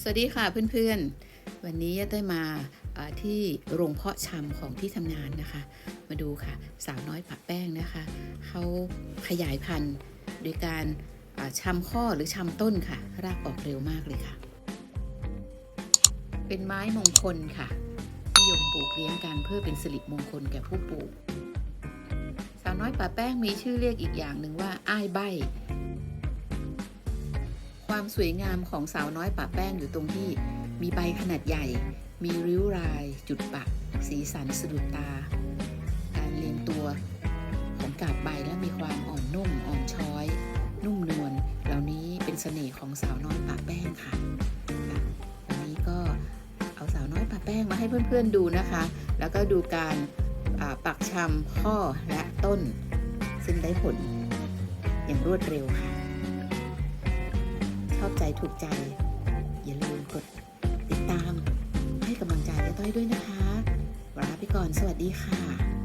สวัสดีค่ะเพื่อนๆ วันนี้ได้มาที่โรงเพาะชำของที่ทำงานนะคะ มาดูค่ะสาวน้อยปะแป้งนะคะเขาขยายพันธุ์โดยการอ่าชำข้อหรือชำต้นค่ะ รากออกเร็วมากเลยค่ะ เป็นไม้มงคลค่ะนิยมปลูกเลี้ยงกันเพื่อเป็นสิริมงคลแก่ผู้ปลูก สาวน้อยปะแป้งมีชื่อเรียกอีกอย่างหนึ่งว่าอ้ายใบ ความสวยงามของสาวน้อยป่าแป้งอยู่ตรงที่ มีใบขนาดใหญ่ มีริ้วราย จุดปักสีสันสะดุดตา การเรียงตัว ของกาบใบและมีความอ่อนนุ่มอ่อนช้อย นุ่มนวลเหล่านี้เป็นเสน่ห์ของสาวน้อยป่าแป้งค่ะวันนี้ก็เอาสาวน้อยป่าแป้งมาให้เพื่อนๆดูนะคะ แล้วก็ดูการปักชำข้อและต้น ซึ่งได้ผลอย่างรวดเร็วค่ะ อบใจถูกใจ อย่าลืมกดติดตาม ให้กำลังใจอาต้อยด้วยนะคะลาไปก่อนสวัสดีค่ะ